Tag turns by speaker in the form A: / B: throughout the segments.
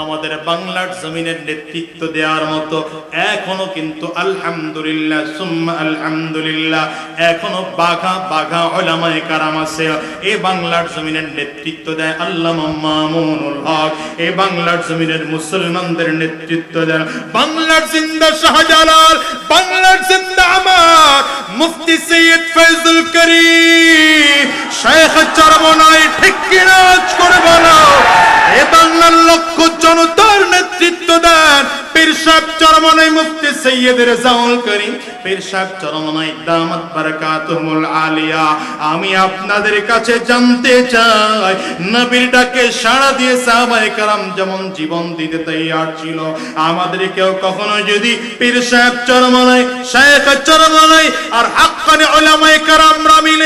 A: আমাদের বাংলার জমিনের নেতৃত্ব দেওয়ার মতো এখনও কিন্তু আলহামদুলিল্লাহ, সুম্মা আলহামদুলিল্লাহ, এখনও বাঘা বাঘা ওলামায়ে কারাম আছে। এই বাংলার জমিনের নেতৃত্ব দেয় আল্লাহ মামুনুল হক। এই বাংলার জমিনের মুসলমানদের নেতৃত্ব দেন বাংলার জিন্দা শাহজালাল, বাংলার জিন্দা আমার মুফতি সৈয়দ ফয়জুল করিম। শেখ চরমনাই ঠিক কিনা করে বলো এ বাংলার লক্ষ জনতার নেতৃত্ব দেন। পীর সাহেব চরমনাই মুফতি সৈয়দ রেজাউল করিম। পীর সাহেব চরমনাই দামাত বারাকাতুহুল আলিয়া। আমি আপনাদের কাছে জানতে চাই, নবীর ডাকে সাড়া দিয়ে সাহাবায়ে কারাম যেমন জীবন দিতে তৈয়ার ছিল। আমাদের কেউ কখনো যদি পীর সাহেব চরমনাই শেখ চরমনাই আর হাক্কানি উলামায়ে কারামরা মিলে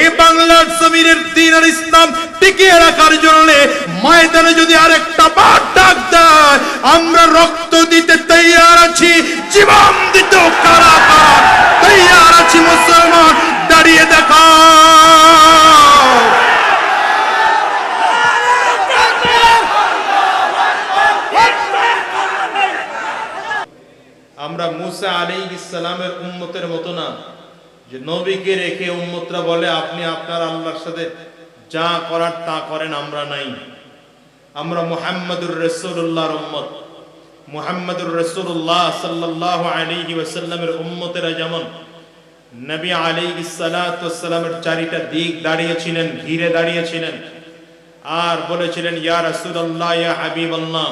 A: এই বাংলার জমিনের দ্বীন আর ইসলাম টিকিয়ে রাখার জন্য ময়দানে যদি আরেকটা বার ডাক দেয়, আমরা রক্ত দিতে তৈয়ার আছি, জীবন দিতেও কারা তৈয়ার আছি মুসলমান, দাঁড়িয়ে দেখা আমরা মুসা আলী ইসলামের উম্মতের মতো না। যে নবীকে রেখে উম্মতরা বলে, আপনি আপনার আল্লাহর সাথে যা করার তা করেন, আমরা নাই। আমরা মুহাম্মদুর রসুল্লাহর উম্মত। মুহাম্মদুর রসুল্লাহ সাল্লাহ আলী ওয়াসাল্লামের উম্মতেরা যেমন নবী আলী সালামের চারিটা দিক দাঁড়িয়েছিলেন, ঘিরে দাঁড়িয়েছিলেন, আর বলেছিলেন, ইয়া রাসূলুল্লাহ, ইয়া হাবিবাল্লাহ,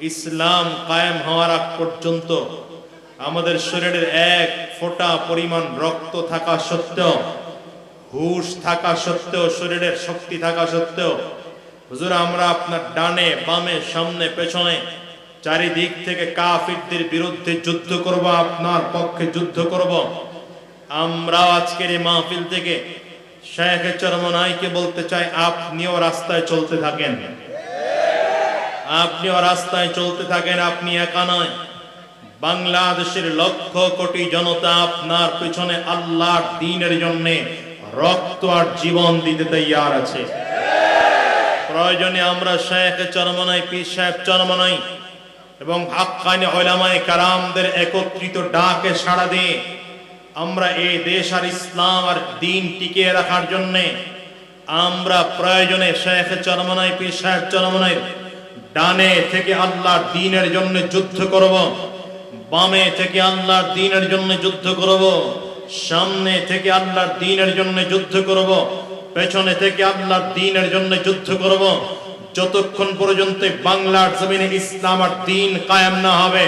A: ইসলাম কায়েম হওয়ার পর্যন্ত আমাদের শরীরের এক ফোঁটা পরিমাণ রক্ত থাকা সত্ত্বেও, হুশ থাকা সত্ত্বেও, শরীরের শক্তি থাকা সত্ত্বেও, হুজুর, আমরা আপনার ডানে, বামে, সামনে, পেছনে, চারিদিক থেকে কাফিরদের বিরুদ্ধে যুদ্ধ করব, আপনার পক্ষে যুদ্ধ করব। আমরা আজকের এই মাহফিল থেকে শেখ চরমনাইকে বলতে চাই, আপনিও রাস্তায় চলতে থাকেন। আপনিও রাস্তায় চলতে থাকেন, আপনি একা নয়। বাংলাদেশের লক্ষ কোটি জনতা আপনার পেছনে আল্লাহর দিনের জন্য রক্ত আর জীবন দিতে তৈয়ার আছে। প্রয়োজনে আমরা শেখ চরমনাই, পীর সাহেব চরমনাই এবং হাক্কানি ওলামায়ে কারামদের একত্রিত ডাকে সাড়া দিয়ে আমরা এই দেশ আর ইসলাম আর দিন টিকিয়ে রাখার জন্য আমরা প্রয়োজনে শেখ চরমনাই, পীর সাহেব চরমনাই ডানে থেকে আল্লাহর দিনের জন্য যুদ্ধ করব। বামে থেকে আল্লাহর দিনের জন্য যুদ্ধ করব, সামনে থেকে আল্লাহর দিনের জন্য যুদ্ধ করব, পেছনে থেকে আল্লাহর দিনের জন্য যুদ্ধ করব। যতক্ষণ পর্যন্ত বাংলার জমিনে ইসলাম আর দিন কায়েম না হবে,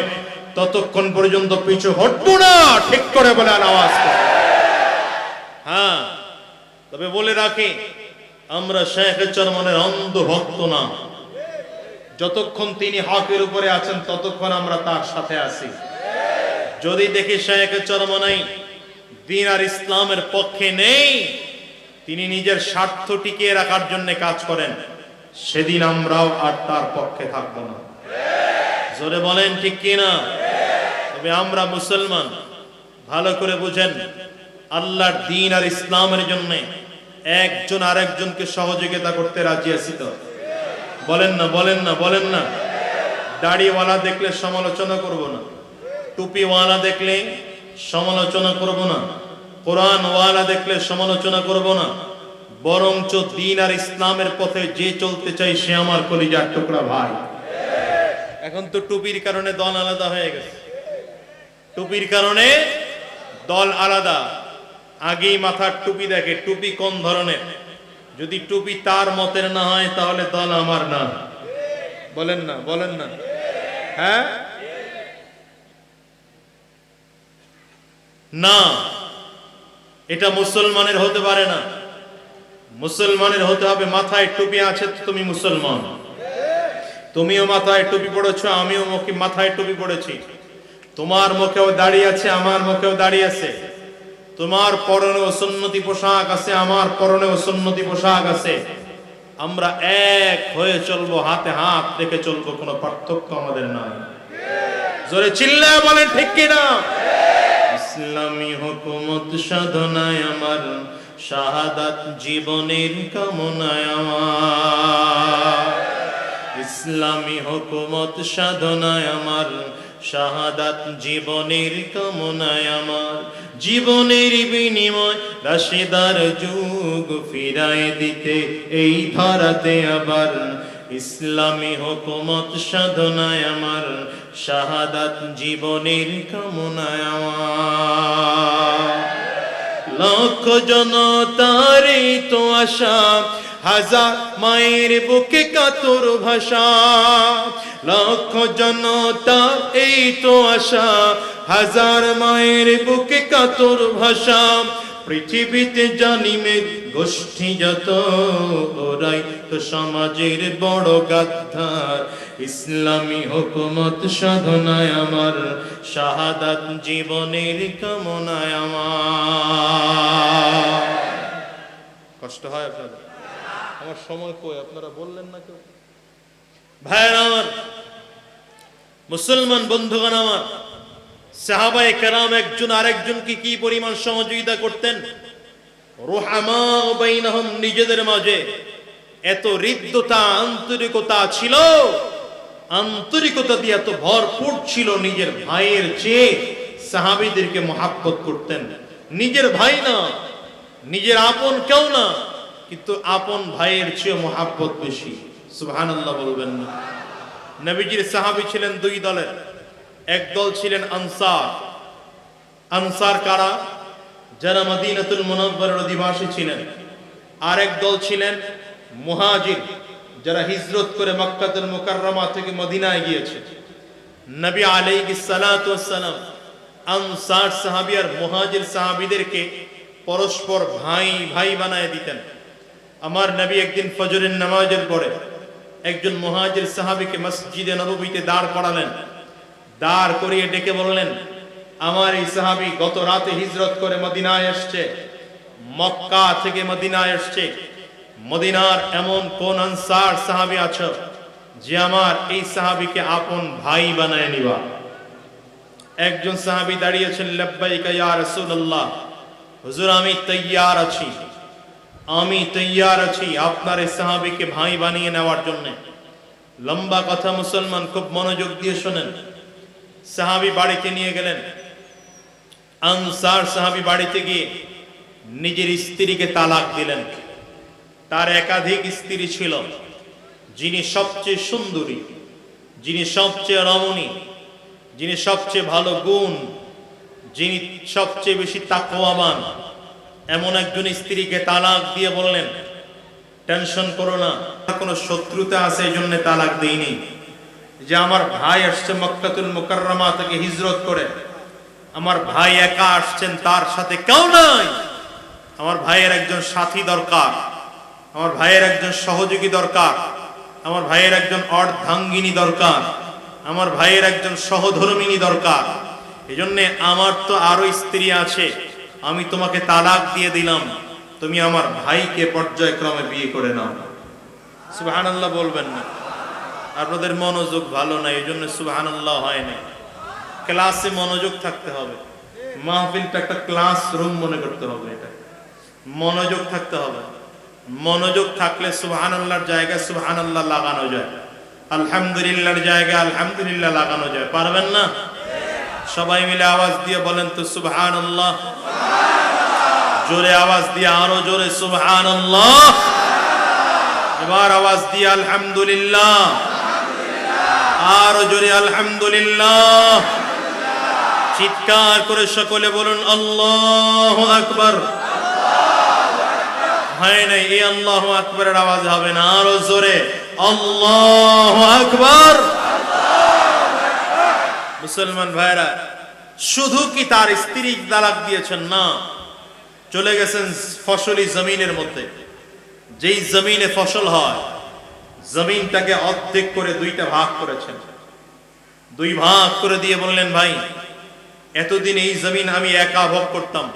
A: ততক্ষণ পর্যন্ত পিছু হটবো না। ঠিক করে বলে আওয়াজ হ্যাঁ তবে বলে রাখি, আমরা শেখ চরমনের অন্ধ ভক্ত না। যতক্ষণ তিনি হকের উপরে আছেন, ততক্ষণ আমরা তার সাথে আছি। যদি দেখি শেখের চরম নাই, দিন আর ইসলামের পক্ষে নেই, তিনি নিজের স্বার্থ টিকিয়ে রাখার জন্য কাজ করেন, সেদিন আমরাও আর তার পক্ষে থাকব না। জোরে বলেন ঠিক কি না তবে আমরা মুসলমান, ভালো করে বুঝেন, আল্লাহর দিন আর ইসলামের জন্য একজন আরেকজনকে সহযোগিতা করতে রাজি আছি তো? বলেন না বলেন না বলেন না। দাড়িওয়ালা দেখলে সমালোচনা করব না। টুপিওয়ালা দেখলে সমালোচনা করব না। কোরআনওয়ালা দেখলে সমালোচনা করব না। বরঞ্চ দিন আর ইসলামের পথে যে চলতে চাই সে আমার কলিজার টুকরা ভাই। এখন তো টুপির কারণে দল আলাদা হয়ে গেছে। টুপির কারণে দল আলাদা। আগেই মাথার টুপি দেখে, টুপি কোন ধরনের? যদি টুপি তার মতের না হয়, তাহলে দল আমার না। বলেন না বলেন না। হ্যাঁ? না। এটা মুসলমানের হতে পারে না। মুসলমানের হতে হবে, মাথায় টুপি আছে তো তুমি মুসলমান। তুমিও মাথায় টুপি পড়েছো, আমিও মুখে মাথায় টুপি পড়েছি। তোমার মুখেও দাঁড়িয়ে আছে, আমার মুখেও দাঁড়িয়ে আছে। তোমার পরনেও সুন্নতি পোশাক আছে, আমার পরনেও সুন্নতি পোশাক আছে। আমরা এক হয়ে চলবো, হাতে হাত রেখে চলবো, কোনো পার্থক্য আমাদের নাই। জোরে চিল্লায় বলেন, ঠিক কিনা? ইসলামী হুকুমত সাধনায় আমার, শাহাদাত জীবনের কামনায় আমার। ইসলামী হুকুমত সাধনায় আমার শাহাদাত জীবনের কামনায় আমার। জীবনের বিনিময় রাশেদার যুগ ফিরায় দিতে এই ধরাতে আবার ইসলামী হুকুমত সাধনায় আমার। শাহাদাত জীবনের কামনায় আমার। লক্ষ জনতারে তো আশা, হাজার মায়ের বুকে কাতর ভাষা। লক্ষ জনতা, এই তো আশা। হাজার মায়ের বুকে কাতর ভাষা। পৃথিবীতে জানিমে গোষ্ঠী যত ওরাই, তো সমাজের বড় গাদ্ধার ইসলামী হুকুমত সাধনায় আমার, শাহাদাত জীবনের কামনায় আমার। কষ্ট হয় আপনাদের? আমার সময় কই? আপনারা বললেন না কেউ? ভাইয়ের আমার, মুসলমান বন্ধুগণ আমার, সাহাবায়ে কেরাম একজন আরেকজনকে কি পরিমাণ সহযোগিতা করতেন? রোহামা বাইনাহুম নিজেদের মাঝে এত হৃদ্যতা, আন্তরিকতা ছিল, আন্তরিকতা দিয়ে এত ভরপুর ছিল নিজের ভাইয়ের চেয়ে সাহাবীদেরকে মহাব্বত করতেন। নিজের ভাই না, নিজের আপন কেউ না, কিন্তু আপন ভাইয়ের চেয়ে মহাব্বত বেশি। সুবহানাল্লাহ বলবেন। না নবীজির সাহাবী ছিলেন দুই দলের। এক দল ছিলেন আনসার। আনসার কারা? যারা মদিনাতুল মুনাব্বরের অধিবাসী ছিলেন। আর এক দল ছিলেন মুহাজির, যারা হিজরত করে মক্কাতুল মুকাররমা থেকে মদিনায় গিয়েছে। নবী আলাইহিস সালাতু ওয়াসসালাম আনসার সাহাবী আর মুহাজির সাহাবীদেরকে পরস্পর ভাই ভাই বানায় দিতেন। আমার নবী একদিন ফজরের নামাজের পরে একজন মুহাজির সাহাবীকে মসজিদে নববীতে দাঁড় করালেন। দাঁড় করিয়ে ডেকে বললেন, আমার এই সাহাবী গত রাতে হিজরত করে মদিনায় এসছে। মক্কা থেকে মদিনায় এসছে। মদিনার এমন কোন আনসার সাহাবী আছো যে আমার এই সাহাবীকে আপন ভাই বানায় নিবা? একজন সাহাবী দাঁড়িয়েছেন, লব্বাইকা ইয়া রাসূলুল্লাহ। হুজুর, আমি তৈয়ার আছি। আমি তৈয়ার আছি আপনার এই সাহাবীকে ভাই বানিয়ে নেওয়ার জন্য। লম্বা কথা মুসলমান খুব মনোযোগ দিয়ে শোনেন। সাহাবি বাড়িতে নিয়ে গেলেন। আনসার সাহাবী বাড়িতে গিয়ে নিজের স্ত্রীকে তালাক দিলেন। তার একাধিক স্ত্রী ছিল, যিনি সবচেয়ে সুন্দরী, যিনি সবচেয়ে রমণী, যিনি সবচেয়ে ভালো গুণ, যিনি সবচেয়ে বেশি তাকওয়াবান। এমন একজন স্ত্রীকে তালাক দিয়ে বললেন, টেনশন করো না কোনো শত্রুতা আছে এই জন্য তালাক দেইনি। যে আমার ভাই আসছে মক্কাতুল মুকাররমা থেকে হিজরত করে, আমার ভাই একা আসছেন তার সাথে কেউ নাই। আমার ভাইয়ের একজন সাথী দরকার, আমার ভাইয়ের একজন সহযোগী দরকার, আমার ভাইয়ের একজন অর্ধাঙ্গিনী দরকার, আমার ভাইয়ের একজন সহধর্মিনী দরকার। এই জন্য আমার তো আরও স্ত্রী আছে আমি তোমাকে তালাক দিয়ে দিলাম। তুমি আমার ভাইকে পর্যায়ক্রমে বিয়ে করে নাও। সুবাহান বলবেন না। আপনাদের মনোযোগ ভালো না এই জন্য সুবাহান আল্লাহ হয় না। ক্লাসে মনোযোগ থাকতে হবে। মাহফিলটা একটা ক্লাস রুম মনে করতে হবে এটা। মনোযোগ থাকতে হবে। মনোযোগ থাকলে সুবহান আল্লাহর জায়গায় সুবহান আল্লাহ লাগানো যায়। আলহামদুলিল্লাহর জায়গায় আলহামদুলিল্লাহ লাগানো যায়। পারবেন না? সবাই মিলে আওয়াজ দিয়ে বলেন তো সুবহান আল্লাহ জোরে আওয়াজ দিয়ে আরও জোরে সুবহান এবার আওয়াজ দিয়ে আলহামদুলিল্লাহ। আরও জোরে আলহামদুলিল্লাহ। চিৎকার করে সকলে বলুন, আল্লাহ আকবার। হয় নাই, এই আল্লাহ আকবরের আওয়াজ হবে না, আরও জোরে, আল্লাহ আকবর। মুসলমান ভাইরা শুধু কি তার স্ত্রী তালাক দিয়েছেন? না। চলে গেছেন ফসলি জমিনের মধ্যে। যেই জমিনে ফসল হয়, জমিনটাকে অর্ধেক করে দুইটা ভাগ করেছেন। দুই ভাগ করে দিয়ে বললেন, ভাই, এতদিন এই জমিন আমি একা ভোগ করতাম।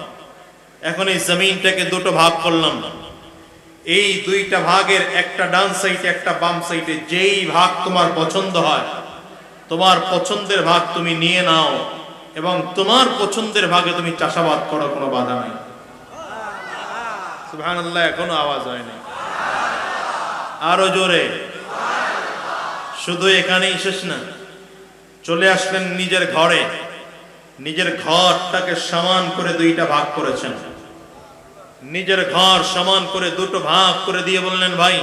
A: এখন এই জমিনটাকে দুটো ভাগ করলাম। এই দুইটা ভাগের একটা ডান সাইডে, একটা বাম সাইডে, যেই ভাগ তোমার পছন্দ হয়, তোমার পছন্দের ভাগ তুমি নিয়ে নাও। এবং তোমার পছন্দের ভাগে তুমি চাষাবাদ করো, কোনো বাধা নাই। এখনও আওয়াজ হয়নি। আরও জোরে। শুধু এখানেই শেষ না, চলে আসলেন নিজের ঘরে। নিজের ঘরটাকে সমান করে দুইটা ভাগ করেছেন। নিজের ঘর সমান করে দুটো ভাগ করে দিয়ে বললেন, ভাই,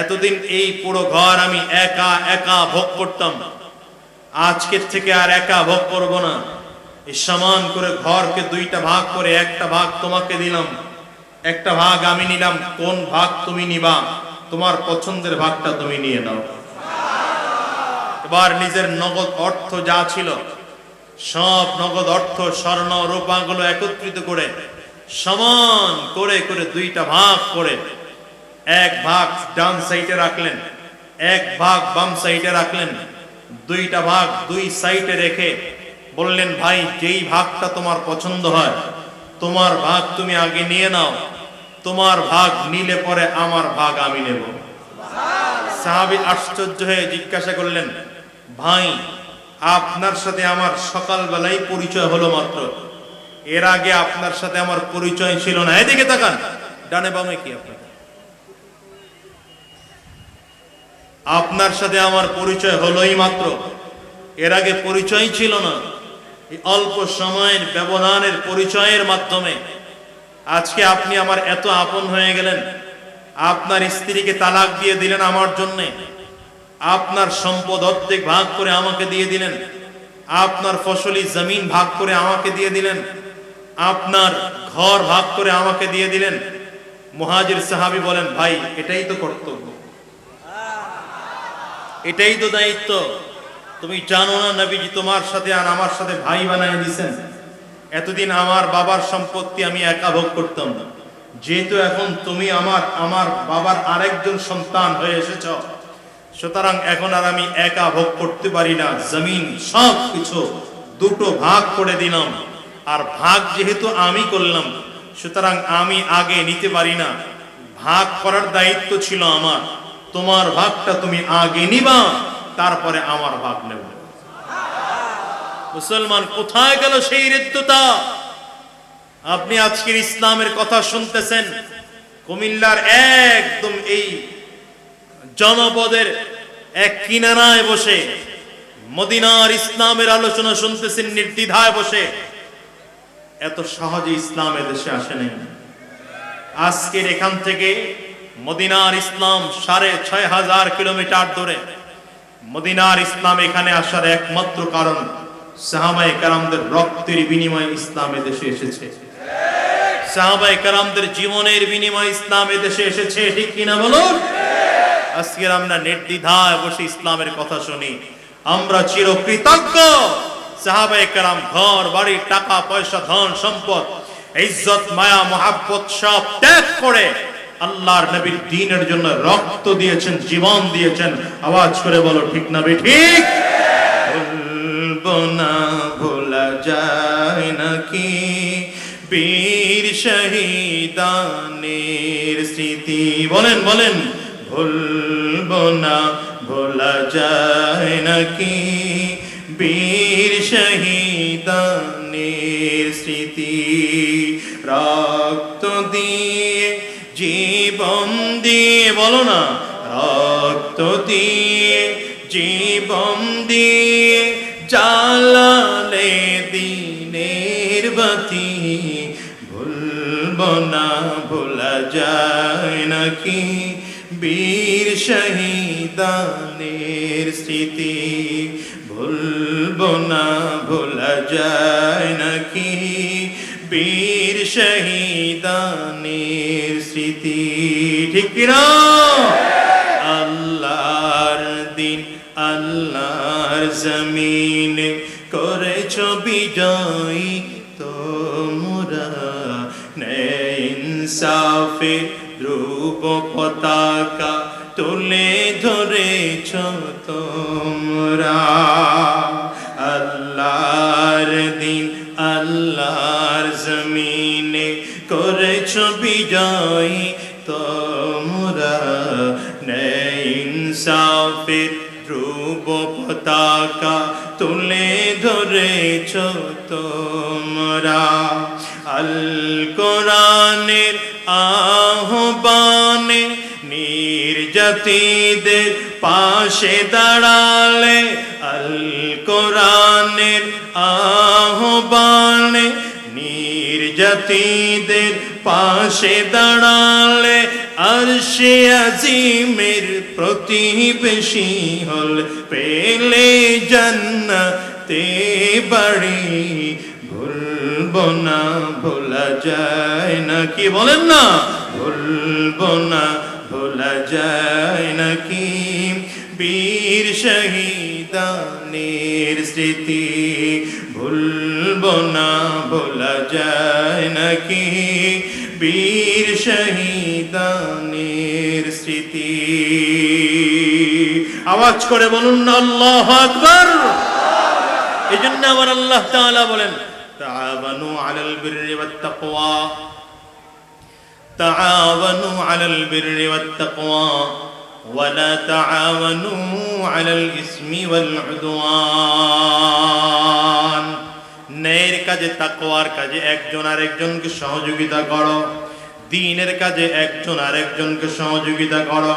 A: এতদিন এই পুরো ঘর আমি একা একা ভোগ করতাম। আজকের থেকে আর একা ভোগ করব না। এই সমান করে ঘরকে দুইটা ভাগ করে একটা ভাগ তোমাকে দিলাম। একটা ভাগ আমি নিলাম, কোন ভাগ তুমি নিবা? তোমার পছন্দের ভাগটা তুমি নিয়ে নাও। এবার নিজের নগদ অর্থ যা ছিল, সব নগদ অর্থ, স্বর্ণ, রূপাগুলো একত্রিত করে, সমান করে করে দুইটা ভাগ করে, এক ভাগ ডান সাইডে রাখলেন, এক ভাগ বাম সাইডে রাখলেন দুইটা ভাগ দুই সাইডে রেখে বললেন, ভাই, যেই ভাগটা তোমার পছন্দ হয়, তোমার ভাগ তুমি আগে নিয়ে নাও, তোমার ভাগ নিলে পরে আমার ভাগ আমি নেব। সাহাবি আশ্চর্য হয়ে জিজ্ঞাসা করলেন, ভাই, আপনার সাথে আমার সকালবেলায় পরিচয় হলো মাত্র। এর আগে আপনার সাথে আমার পরিচয় ছিল না। এদিকে তাকান, ডানে বামে কি আপনার? আপনার সাথে আমার পরিচয় হলোই মাত্র। এর আগে পরিচয় ছিল না। অল্প সময়ের ব্যবধানের পরিচয়ের মাধ্যমে। আজকে আপনি আমার এত আপন হয়ে গেলেন। আপনার স্ত্রীকে তালাক দিয়ে দিলেন আমার জন্যে। আপনার সম্পদ অর্ধেক ভাগ করে আমাকে দিয়ে দিলেন। আপনার ফসলি জমিন ভাগ করে আমাকে দিয়ে দিলেন। আপনার ঘর ভাগ করে আমাকে দিয়ে দিলেন। মুহাজির সাহাবি বলেন, ভাই, এটাই তো কর্তব্য। এটাই তো দায়িত্ব। তুমি জানো না নবীজি তোমার সাথে আর আমার সাথে ভাই বানায় দিছেন এতদিন আমার বাবার সম্পত্তি আমি একা ভোগ করতাম না। যেহেতু এখন তুমি আমার আমার বাবার আরেকজন সন্তান হয়ে এসেছ, সুতরাং এখন আর আমি একা ভোগ করতে পারি না। জমিন সব কিছু দুটো ভাগ করে দিলাম। আর ভাগ যেহেতু আমি করলাম, সুতরাং আমি আগে নিতে পারি না। ভাগ করার দায়িত্ব ছিল আমার। তোমার ভাগটা তুমি আগে নিবা, তারপরে আমার ভাগ নেব। মুসলমান কোথায় গেল সেই হৃদ্যতা? আপনি আজকের ইসলামের কথা শুনতেছেন, কুমিল্লার একদম এই জনপদের এক কিনারায় বসে, মদিনার ইসলামের আলোচনা শুনতেছেন, নির্দ্বিধায় বসে। এত সহজে ইসলাম দেশে আসে নাই। আজকের এখান থেকে মদিনার ইসলাম সাড়ে ছয় হাজার কিলোমিটার দূরে। মদিনার ইসলাম এখানে আসার একমাত্র কারণ সাহাবাই কারামদের রক্তের বিনিময়ে ইসলাম দেশে এসেছে। সাহাবাই কারামদের জীবনের বিনিময়ে ইসলাম দেশে এসেছে, ঠিক কিনা বলুন আজকের আমরা নির্দ্বিধায় বসে ইসলামের কথা শুনি। আমরা চিরকৃতজ্ঞ। সাহাবাই কারাম ঘর, বাড়ি, টাকা, পয়সা, ধন, সম্পদ, ইজ্জত, মায়া, মহাব্বত সব ত্যাগ করে আল্লাহর নবীর দিনের জন্য রক্ত দিয়েছেন, জীবন দিয়েছেন। আওয়াজ করে বলো, ঠিক না বে, ঠিক? না, ভোলা যায় নাকি? বীর শহীদানের স্মৃতি। বলেন বলেন। ভুলবো না, ভোলা যায় নাকি? বীর শহীদানের স্মৃতি। রক্ত দিয়ে জীবন দিয়ে, বলো না, রক্ত দিয়ে জীবন দিয়ে জ্বালালে দিনের বাতি। ভুলব না, ভোলা যায় নাকি বীর শহীদানের স্মৃতি? ভুলব না, ভোলা যায় নাকি বীর শহীদানের স্মৃতি, ঠিক কিনা? আল্লাহর দিন, আল্লাহর জমিন করেছ বিজয় তোমরা। ইনসাফে ধ্রুব পতাকা তুলে ধরেছ তোমরা। বিজয় তোমরা। ইনসাফের ধ্রুব পতাকা তুলে ধরেছ তোমরা। আল কোরআনের আহ্বানে নির্যাতিদের পাশে দাঁড়ালে আল কোরআনের আহ্বানে নির্যাতিদের পাশে দাঁড়ালে আরশে আজিমের প্রতিবেশী হল পেলে জান্নাতে বাড়ি ভুলবো না, ভোলা যায় না কি? বলেন না ভুলবো না, ভোলা যায় নাকি বীর শহীদানের স্মৃতি, ভুলবো না, ভোলা যায় নাকি বীর শহীদানের স্মৃতি আওয়াজ করে বলুন না আল্লাহ আকবার এই জন্য আমার আল্লাহ তাআলা বলেন তাআবানু আলাল বিররি ওয়াত তাকওয়া تعاونوا على البر والتقوى ولا تعاونوا على الإثم والعدوان ন্যায়ের কাজে, তাকওয়ার কাজে একজন আরেকজনকে সহযোগিতা করো। দিনের কাজে একজন আরেকজনকে সহযোগিতা করো।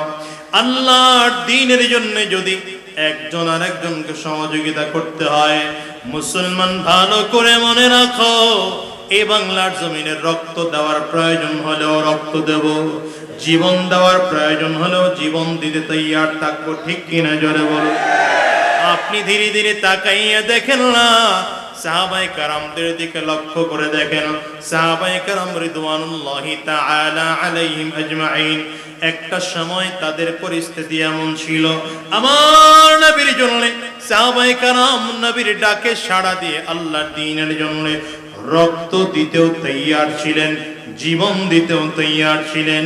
A: আল্লাহর দিনের জন্য যদি একজন আরেকজনকে সহযোগিতা করতে হয়, মুসলমান ভালো করে মনে রাখো এই বাংলার জমিনের রক্ত দেওয়ার প্রয়োজন হলেও রক্ত দেব, জীবন দেওয়ার প্রয়োজন হলেও জীবন দিতে তৈয়ার থাকব, ঠিক কিনা জোরে বলো? আপনি ধীরে ধীরে তাকাইয়া দেখেন না সাহাবাই কারামদের দিকে লক্ষ্য করে দেখেন। সাহাবাই কারাম রিদওয়ানুল্লাহি তাআলা আলাইহিম আজমাইন। একটা সময় তাদের পরিস্থিতি এমন ছিল। আমার নবীর জন্য সাহাবাই কারাম নবীর ডাকে সাড়া দিয়ে আল্লাহর দ্বীনের জন্য রক্ত দিতেও তৈয়ার ছিলেন, জীবন দিতেও তৈয়ার ছিলেন।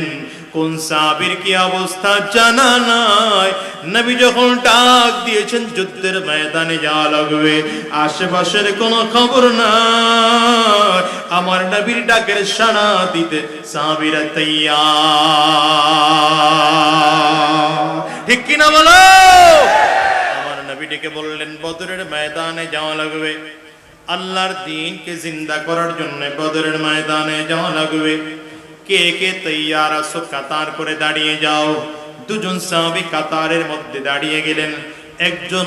A: কোন সাবির কি অবস্থা জানা নাই? নবী যখন ডাক দিয়েছেন, যুদ্ধের ময়দানে যাওয়া লাগবে। আশেপাশের কোনো খবর নাই। আমার নবীর ডাকের সাড়া দিতে সাবিরা তৈয়ার। ঠিক কিনা বলো? আমার নবী ডেকে বললেন, বদরের ময়দানে যাওয়া লাগবে। আল্লাহর দিনকে জিন্দা করার জন্য বদরের ময়দানে যাওয়া লাগবে। কে কে তৈয়ার আসো কাতার করে দাঁড়িয়ে যাও। দুজন সাহাবী কাতারের মধ্যে দাঁড়িয়ে গেলেন। একজন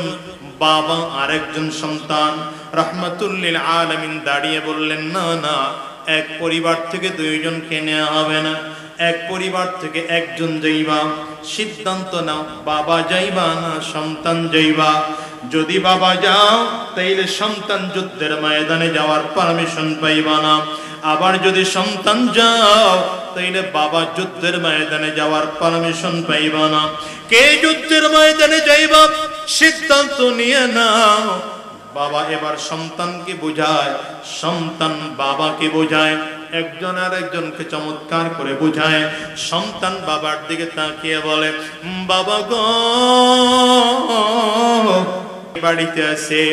A: বাবা আর একজন সন্তান। রহমতুল্লিল আলমিন দাঁড়িয়ে বললেন, না না, এক পরিবার থেকে দুইজনকে নেওয়া হবে না। এক পরিবার থেকে একজন যাইবা। সিদ্ধান্ত নাও, বাবা যাইবা না সন্তান যাইবা। যদি বাবা যাও, তাইলে সন্তান যুদ্ধের ময়দানে যাওয়ার পারমিশন পাইবা না। আবার যদি সন্তান যাও, তাইলে বাবা যুদ্ধের ময়দানে যাওয়ার পারমিশন পাইবা না। কে যুদ্ধের ময়দানে যাইবা? সিদ্ধান্ত নিয়ে নাও। বাবা এবার সন্তানকে বোঝায়, সন্তান বাবাকে বোঝায়, একজন আর একজনকে চমৎকার করে বোঝায়। সন্তান বাবার দিকে তাকিয়ে বলে বাবা গো। বাড়িতে আসে,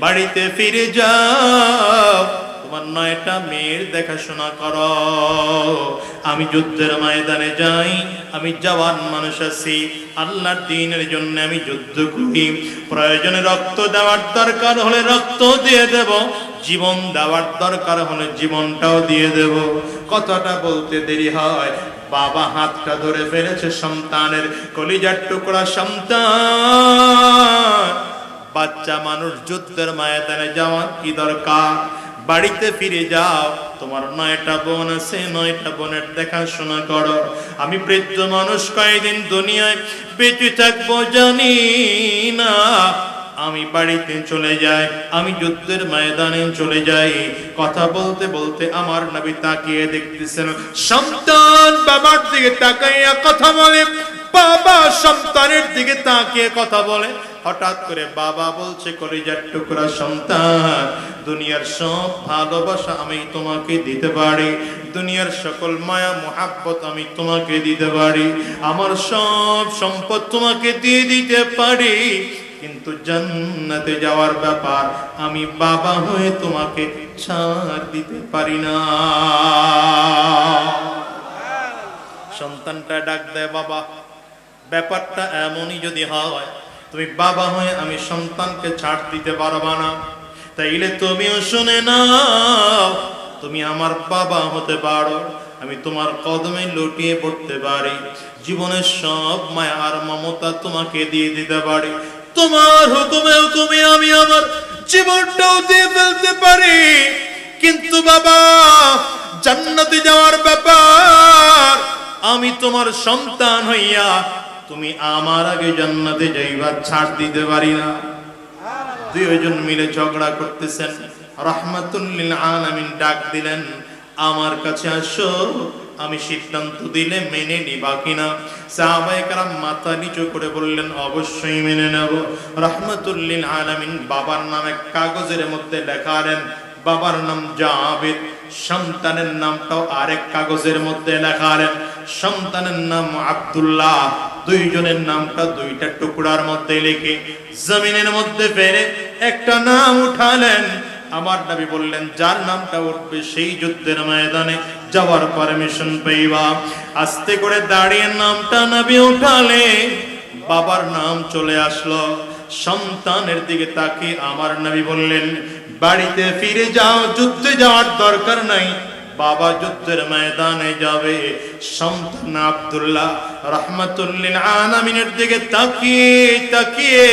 A: বাড়িতে ফিরে যাও। তোমার নয়টা মেয়ের দেখাশোনা কর। আমি যুদ্ধের ময়দানে যাই, আমি জওয়ান মানুষ আছি, আল্লাহর দিনের জন্য আমি যুদ্ধ করি। প্রয়োজনে রক্ত দেওয়ার দরকার হলে রক্ত দিয়ে দেব, জীবন দেওয়ার দরকার হলে জীবনটাও দিয়ে দেব। কথাটা বলতে দেরি হয়, বাবা হাতটা ধরে ফেলেছে সন্তানের কলিজার টুকরা সন্তান। বাচ্চা মানুষ যুদ্ধের ময়দানে যাওয়ার কি দরকার? বাড়িতে ফিরে যাও। তোমার নয়টা বোন আছে, নয়টা বোনের দেখাশোনা করো। আমি বৃদ্ধ মানুষ, কয়েকদিন দুনিয়ায় বেঁচে থাকব জানি না। আমি বাড়িতে চলে যাই, আমি যুদ্ধের ময়দানে চলে যাই। কথা বলতে বলতে আমার নবী তাকিয়ে দেখতেছেন। সন্তান বাবার দিকে তাকাইয়া কথা বলে, বাবা সন্তানের দিকে তাকিয়ে কথা বলে। হঠাৎ করে বাবা বলছে, কলিজার টুকরা সন্তান, দুনিয়ার সব ভালোবাসা আমি তোমাকে দিতে পারি, দুনিয়ার সকল মায়া, মোহাব্বত আমি তোমাকে দিতে পারি, আমার সব সম্পদ তোমাকে দিয়ে দিতে পারি, কিন্তু জান্নাতে যাওয়ার ব্যাপার আমি বাবা হয়ে তোমাকে ছাড় দিতে পারি না। সন্তানটা ডাক দেয়, বাবা, ব্যাপারটা এমনই যদি হয় তুমি বাবা হয়ে আমি সন্তানকে ছাড় দিতে পারবা না। তাইলে তুমিও শুনে নাও, তুমি আমার বাবা হতে পারো, আমি তোমার কদমে লুটিয়ে পড়তে পারি। জীবনের সব মায়া আর মমতা তোমাকে দিয়ে দিতে পারি। তোমার হুকুমে হুকুমে আমি আমার জীবনটাও দিয়ে ফেলতে পারি। কিন্তু বাবা, জান্নাতে যাওয়ার ব্যাপার, আমি তোমার সন্তান হইয়া তুমি আমার আগে জান্নাতে যাইবার ছাড় দিতে পারি না। দুইজন মিলে ঝগড়া করতেছেন। রহমাতুল্লিল আলামিন ডাক দিলেন, আমার কাছে আসো, আমি সিদ্ধান্ত দিলে মেনে নিবা কিনা? সাহাবায়ে কারাম মাথা নিচু করে বললেন, অবশ্যই মেনে নেব। রহমাতুল্লিল আলামিন বাবার নাম কাগজের মধ্যে লেখালেন। বাবার নাম জাবেদ সন্তানের নামটাও আরেক কাগজের মধ্যে লেখালেন। সন্তানের নাম আব্দুল্লাহ দুইজনের নামটা দুইটা টুকরার মধ্যে লিখে জমিনের মধ্যে ফেরে একটা নাম উঠালেন। আমার নবী বললেন, যার নামটা উঠবে সেই যুদ্ধের ময়দানে যাওয়ার পারমিশন পাইবা। আস্তে করে দাঁড়িয়ে নামটা নবী উঠালে বাবার নাম চলে আসলো। সন্তানের দিকে তাকে আমার নবী বললেন, বাড়িতে ফিরে যাও, যুদ্ধে যাওয়ার দরকার নাই। বাবা যুদ্ধের ময়দানে যাবে। সন্তান আব্দুল্লাহ রহমাতুল্লিল আলামিনের দিকে তাকিয়ে তাকিয়ে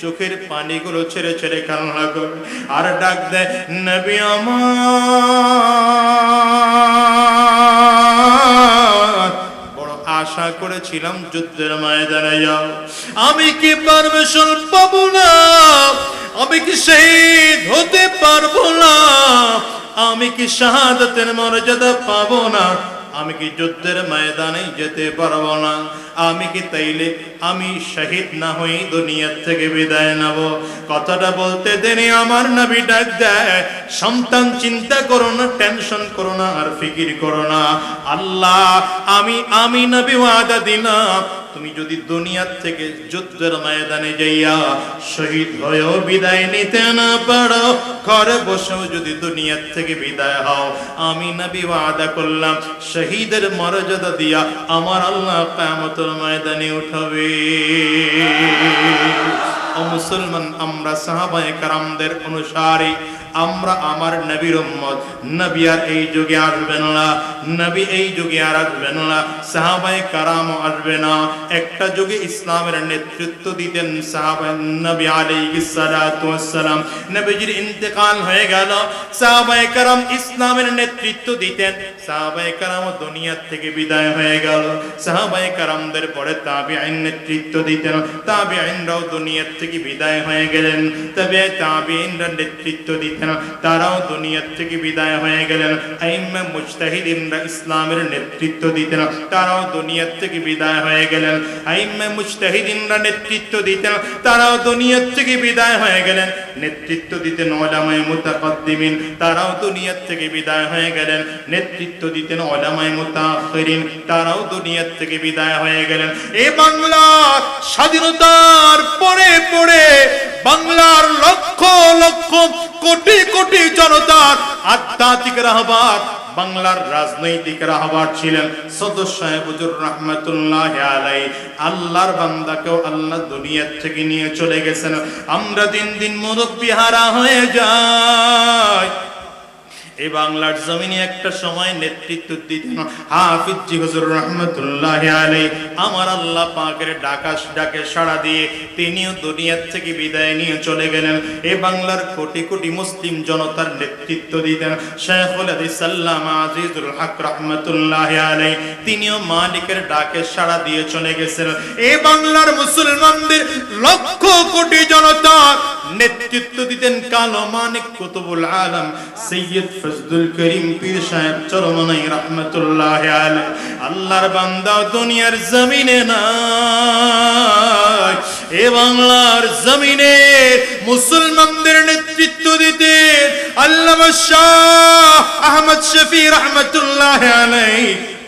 A: চোখের পানিগুলো ছেড়ে ছেড়ে কান্না করে। আর ডাক দেয়, নবী আমার। বড় আশা করেছিলাম যুদ্ধের ময়দানে যাও। আমি কি পারমিশন পাবো না? আমি কি শহীদ হতে পারব না? আমি কি শাহাদাতের মর্যাদা পাবো না? আমি কি যুদ্ধের ময়দানে যেতে পারব না? আমি কি তাইলে আমি শহীদ না হই দুনিয়ার থেকে বিদায় নেব? কথাটা বলতে দেনি আমার নবী ডাক দেয়, সন্তান চিন্তা করো না টেনশন করো না আর ফিকির করো না। আল্লাহ, আমি আমি নবী ওয়াদা দিলাম, তুমি যদি দুনিয়ার থেকে যুদ্ধের ময়দানে যাইয়া শহীদ হয়েও বিদায় নিতে না পারো, ঘরে বসেও যদি দুনিয়ার থেকে বিদায় হও, আমি নবী ওয়াদা করলাম, শহীদের মর্যাদা দিয়া আমার আল্লাহ কিয়ামতের ময়দানে উঠাবে। ও মুসলমান আমরা সাহাবায়ে কারামদের অনুসারী আমরা আমার নবীর উম্মত। নবী আর এই যুগে আসবেন না। নবী এই যুগে আর আসবেন না। সাহাবায়ে কারাম আসবে না। একটা যুগে ইসলামের নেতৃত্ব দিতেন সাহাবায়ে নবী ওয়াসসালাম। নবীজির ইন্তেকাল হয়ে গেল। সাহাবায়ে কারাম ইসলামের নেতৃত্ব দিতেন। সাহাবায়ে কারাম দুনিয়া থেকে বিদায় হয়ে গেল। সাহাবায়ে কারামদের পরে তাবিঈন নেতৃত্ব দিতেন। তাবিঈনরাও দুনিয়া থেকে বিদায় হয়ে গেলেন। তবে তাবিঈনরা নেতৃত্ব দিতেন তারাও দুনিয়ার থেকে বিদায় হয়ে গেলেন। আইম্মা মুজতাহিদিনরা ইসলামের নেতৃত্ব দিতেন। তারাও দুনিয়া থেকে বিদায় হয়ে গেলেন। আইম্মা মুজতাহিদিনরা নেতৃত্ব দিতেন। তারাও দুনিয়া থেকে বিদায় হয়ে গেলেন। নেতৃত্ব দিতেন ওলামায়ে মুতাকাদ্দিমিন। তারাও দুনিয়া থেকে বিদায় হয়ে গেলেন। নেতৃত্ব দিতেন ওলামায়ে মুতাআখিরিন। তারাও দুনিয়া থেকে বিদায় হয়ে গেলেন। এই বাংলা স্বাধীনতার পরে পরে বাংলার লক্ষ লক্ষ কোটি কোটি জনতার আধ্যাত্মিক রাহবার, বাংলার রাজনৈতিক রাহবার ছিলেন সদস্য আল্লাহর বান্দাকেও আল্লাহ দুনিয়ার থেকে নিয়ে চলে গেছেন। আমরা দিন দিন মুরব্বী হারা হয়ে যাই। এই বাংলার জমিনে একটা সময় নেতৃত্ব দিতেন হাফিজ জি রহমতুল্লাহ আলাই আমার আল্লাহ পাকের ডাকাস ডাকে সাড়া দিয়ে তিনিও দুনিয়ার থেকে বিদায় নিয়ে চলে গেলেন। এই বাংলার কোটি কোটি মুসলিম জনতার নেতৃত্ব দিতেন শেখুল হাদিস সাল্লাম আজিজুল হক রহমতুল্লাহ আলাই তিনিও মালিকের ডাকে সাড়া দিয়ে চলে গেছেন। এ বাংলার মুসলমানদের লক্ষ কোটি জনতা নেতৃত্ব দিতেন কালো মানিক কুতুবুল আলম, সৈয়দ ফজলুল করিম পীর সাহেব চরমনাই রহমতুল্লাহ আলাই আল্লাহর বান্দা দুনিয়ার জমিনে নাই। এ বাংলার জমিনে মুসলমানদের নেতৃত্ব দিতে আল্লাহ শাহ আহমদ শফি রহমতুল্লাহ আলাই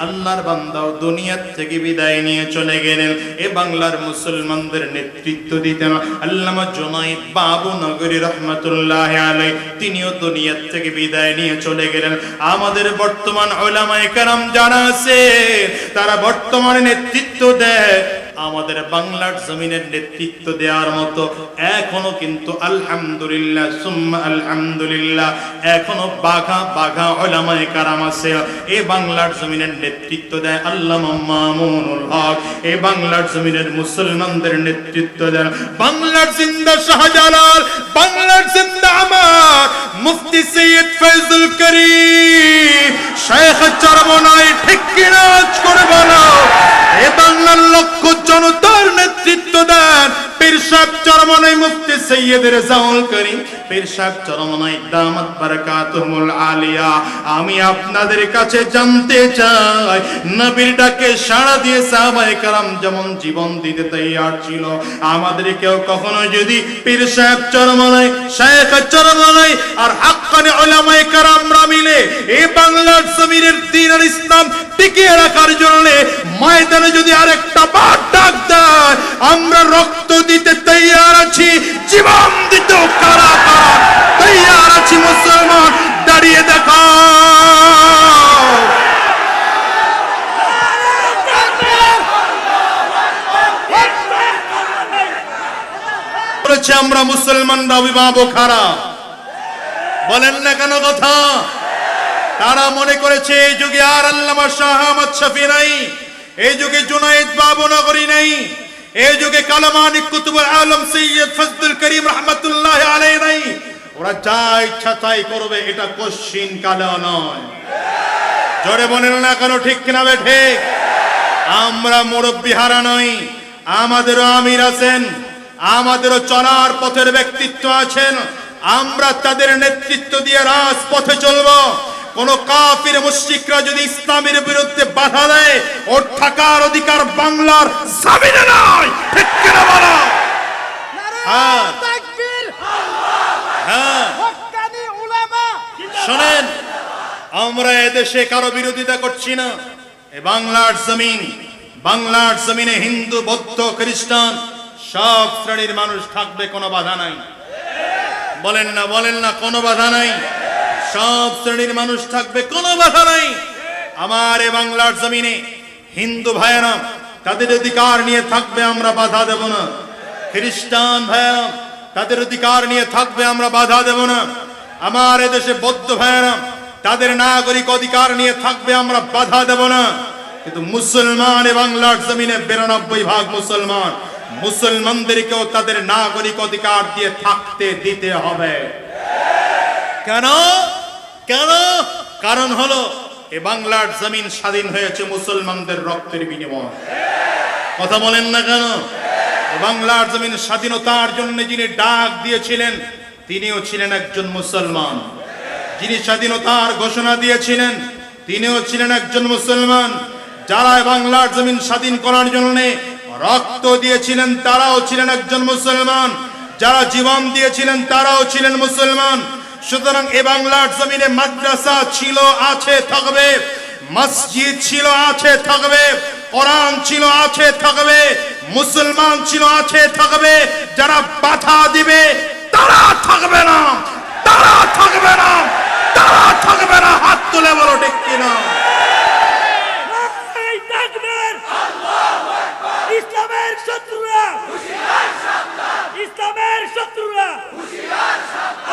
A: আল্লাহর বান্দাও দুনিয়ার থেকে বিদায় নিয়ে চলে গেলেন। এ বাংলার মুসলমানদের নেতৃত্ব দিতেন আল্লামা জোনাইদ বাবু নগরী রহমতুল্লাহ আলাই তিনিও দুনিয়ার থেকে বিদায় নিয়ে চলে গেলেন। আমাদের বর্তমান ওলামায়ে কারাম যারা আছে, তারা বর্তমানে নেতৃত্ব দেয়। আমাদের বাংলার জমিনের নেতৃত্ব দেওয়ার মতো এখনও কিন্তু আলহামদুলিল্লাহ, সুম্মা আলহামদুলিল্লাহ, এখনও বাঘা বাঘা ওলামায়ে কারাম আছে। এই বাংলার জমিনের নেতৃত্ব দেয় আল্লাহ মামুনুল হক। এই বাংলার জমিনের মুসলমানদের নেতৃত্ব দেন বাংলার জিন্দা শাহজালাল, বাংলার জিন্দা আমার মুফতি সৈয়দ ফয়জুল করিম। শেখ চরমনাই ঠিক কিনা আজ করে বলো এ বাংলার লক্ষ জনতার নেতৃত্ব দেন। আমি আপনাদের কাছে জানতে চাই, নবীর ডাকে সাড়া দিয়ে সাহাবায়ে কারাম যেমন জীবন দিতে তৈয়ার ছিল। আমাদের কেউ কখনো যদি পীর সাহেব চরমনাই শেখ চরমনাই আর আমরা রক্ত দিতে তৈয়ার আছি, জীবন দিতেও কারা তৈয়ার আছি মুসলমান, দাঁড়িয়ে দেখা আমরা মুসলমানরা, অভিভাবক খারাপ বলেন না কেন কথা? তারা মনে করেছে, এই যুগে আর আল্লামা শাহ আহমদ শফি নাই, এই যুগে জুনাইদ বাবু নগরী নাই। এই যুগে কালামানি কুতুবুল আলম সৈয়দ ফজলুল করিম রহমতুল্লাহ আলাই নাই, ওরা যা ইচ্ছা তাই করবে, এটা কোশ্চিন কালো নয়। জোরে বলেন না কেন, ঠিক কিনা ঠিক? আমরা মুরব্বী হারা নই, আমাদেরও আমির আছেন, আমাদেরও চলার পথের ব্যক্তিত্ব আছেন, আমরা তাদের নেতৃত্ব দিয়ে রাজপথে চলব। কোন কাফির মুশরিকরা যদি ইসলামের বিরুদ্ধে বাধা দেয়, ওর থাকার অধিকার বাংলার জামিনে নয় ঠিক কিনা বলো? হ্যাঁ। হ্যাঁ। শোনেন, আমরা এদেশে কারও বিরোধিতা করছি না। এ বাংলার জমিন, বাংলার জমিনে হিন্দু, বৌদ্ধ, খ্রিস্টান, সব শ্রেণির মানুষ থাকবে, কোনো বাধা নাই। বলেন না বলেন না, কোনো বাধা নাই। সব শ্রেণির মানুষ থাকবে, কোনো বাধা নাই। আমার এ বাংলার জমিনে হিন্দু ভাইয়েরা তাদের অধিকার নিয়ে থাকবে আমরা বাধা দেব না। খ্রিস্টান ভাইয়েরা তাদের অধিকার নিয়ে থাকবে আমরা বাধা দেব না। আমার এদেশে বৌদ্ধ ভাইয়েরা তাদের নাগরিক অধিকার নিয়ে থাকবে আমরা বাধা দেব না। কিন্তু মুসলমান এ বাংলার জমিনে বিরানব্বই ভাগ মুসলমান। মুসলমানদেরকেও তাদের নাগরিক অধিকার দিয়ে থাকতে দিতে হবে। কেন? কেন? কারণ হলো, এ বাংলার জমিন স্বাধীন হয়েছে মুসলমানদের রক্তের বিনিময়। কথা বলেন না কেন? বাংলার জমিন স্বাধীনতার জন্য যিনি ডাক দিয়েছিলেন, তিনিও ছিলেন একজন মুসলমান। যিনি স্বাধীনতার ঘোষণা দিয়েছিলেন, তিনিও ছিলেন একজন মুসলমান। যারা বাংলার জমিন স্বাধীন করার জন্য রক্ত দিয়েছিলেন, তারাও ছিলেন একজন মুসলমান। যারা জীবন দিয়েছিলেন, তারাও ছিলেন মুসলমান। সুতরাং এ বাংলার জমিনে মাদ্রাসা ছিল, আছে, থাকবে। মসজিদ ছিল, আছে, থাকবে। কোরআন ছিল, আছে, থাকবে। মুসলমান ছিল, আছে, থাকবে। যারা বাধা দিবে, তারা থাকবে না। তারা থাকবে না। তারা থাকবে না। হাত তুলে বলো ঠিক কিনা।